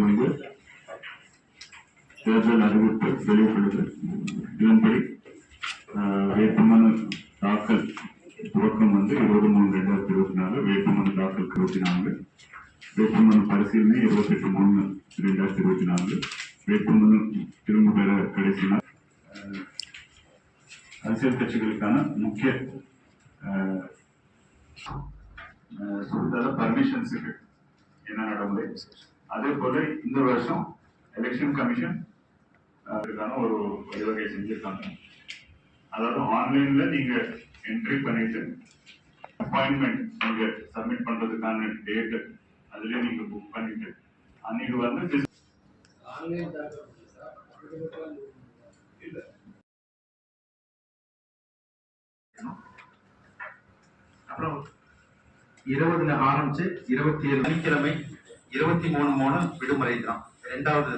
வந்து தேர்தல் அறிவிப்பு வெளியிட்டுள்ளது இதன்படி ஆஹ், வேட்புமனு தாக்கல் துவக்கம் வந்து இருபது மூணு ரெண்டாயிரத்தி இருபத்தி நாலு வேட்புமனு தாக்கல் இருபத்தி நான்கு வேட்புமனு பரிசீலனை இருபத்தெட்டு மூணு ரெண்டாயிரத்தி இருபத்தி நான்கு வேட்புமனு திரும்ப பெற கடைசி நாள் அரசியல் கட்சிகளுக்கான முக்கிய ஆஹ், பர்மிஷன்ஸுக்கு என்ன நடைமுறை அதே போல இந்த வருஷம் எலெக்ஷன் கமிஷன் அதுக்கான ஒரு வழிவகை செஞ்சிருக்காங்க. அதாவது ஆன்லைன்ல நீங்க என்ட்ரி பண்ணிட்டு அப்பாயின்மெண்ட் நீங்க சப்மிட் பண்றதுக்கான டேட்டு அதுலயே நீங்க புக் பண்ணிட்டு அன்னைக்கு வந்து அப்புறம் இருபதுல ஆரம்பிச்சு இருபத்தி ஏழு சனிக்கிழமை இருபத்தி மூணு மூணு விடுமுறை தான் ரெண்டாவது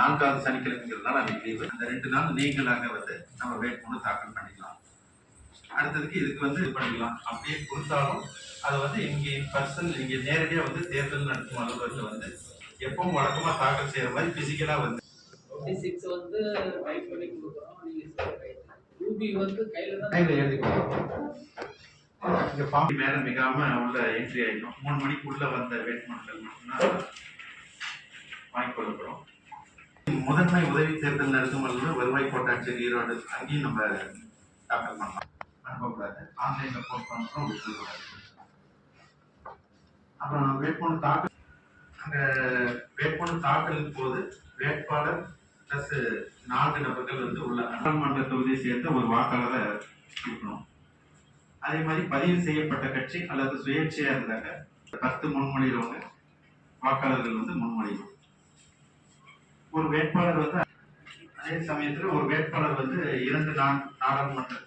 நான்காவது சனிக்கிழமைங்கிறதுனால அன்னைக்கு லீவு அந்த ரெண்டு நாள் நீங்களாக வந்து நம்ம வேட்புமனு தாக்கல் பண்ணிக்கலாம். அடுத்ததுக்கு இதுக்கு வந்து இது பண்ணிக்கலாம். அப்படியே கொடுத்தாலும் அதை வந்து இங்கே பர்சன் இங்கே நேரடியாக வந்து தேர்தல் நடத்தும் அலுவலகத்தில் வந்து எப்பவும் வழக்கமா தாக்கல் செய்யற மாதிரி பிசிக்கலா வந்து டுவெண்ட்டி சிக்ஸ் வந்து டைப் பண்ணி கொடுக்குறோம் நீங்க ரூபி வந்து கையில தான் கையில் எழுதிக்கலாம் இங்க பாம்பு மேல மிகாம உள்ள என்ட்ரி ஆயிடும். மூணு மணிக்குள்ள வந்த வேட்புமனுக்கள் மட்டும்தான் வாங்கிக் கொள்ளப்படும் முதன்மை உதவி தேர்தல் நடத்தும் வருவாய் கோட்டாட்சியர் ஈரோடு அங்கேயும் நம்ம தாக்கல் பண்ணலாம். அனுப்பக்கூடாது ஆன்லைன்ல போஸ்ட் பண்ணுறோம் விட்டுக்கூடாது அப்புறம் வேட்புமனு தாக்கல் வேட்புமனு தாக்கலின் போது வேட்பாளர் பிளஸ் நான்கு நபர்கள் வந்து உள்ள நாடாளுமன்ற தொகுதியை சேர்ந்த ஒரு வாக்காளரை இருக்கணும். அதே மாதிரி பதிவு செய்யப்பட்ட கட்சி அல்லது சுயேட்சையா இருந்தாங்க பத்து முன்மொழிகிறவங்க வாக்காளர்கள் வந்து முன்மொழியும் ஒரு வேட்பாளர் வந்து அதே சமயத்துல ஒரு வேட்பாளர் வந்து இரண்டு நா- நாடாளுமன்ற